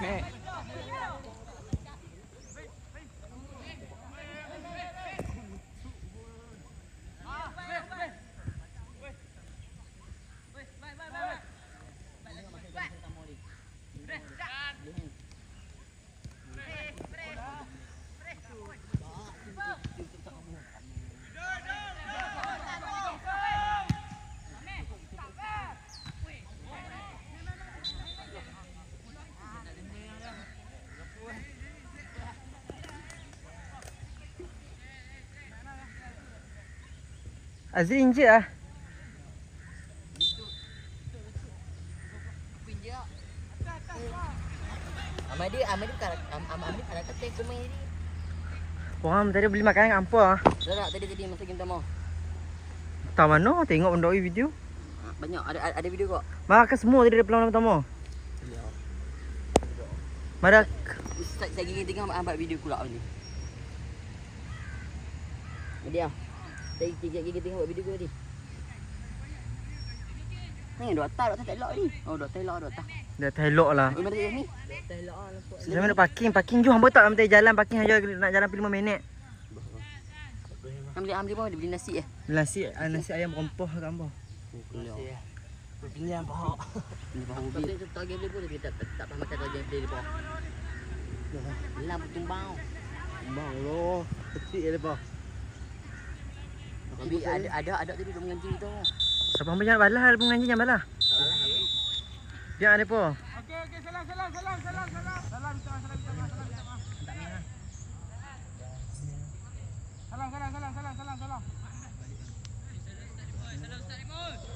แม่ Azri injet ah. Amal dia, amal dia bukan am, am, amal dia kalau kata aku main ni. Orang tadi beli makanan kat apa ah? Tak tadi tadi masa kita mau. Tak mana tengok mendoi video. Ha, banyak ada ada, video kok. Makan semua tadi dari pelan pertama. Mara Saya saya gigi tengok ambil video pula ni. Dia. Saya gigi gigi tengok video aku tadi. Ni dua tak, dua tak elok ni. Oh, dua tak elok, dua tak. dah telok lah. Oh, mana dia ni? Tak elok ah nak parking, parking jom hamba tak nanti jalan parking aja nak jalan 5 minit. Ambil ambil apa? Dia beli nasi eh. Nasi ah, nasi ayam rempah ke apa? Pilih yang pahak. Pilih pahak mobil. Tapi tak game dia pun dia tak tak tak faham kata game play dia pahak. Lampu tumbang. Bang lo, kecil dia apa? Tapi ada ada ada tadi dia menganjing tu. Siapa hamba jangan balah, ada penganjing jangan balah. Dia ada apa? Okey okey salam salam salam salam salam. Salam maaf, salam maaf, salam. Salam salam salam salam salam salam. Salam salam.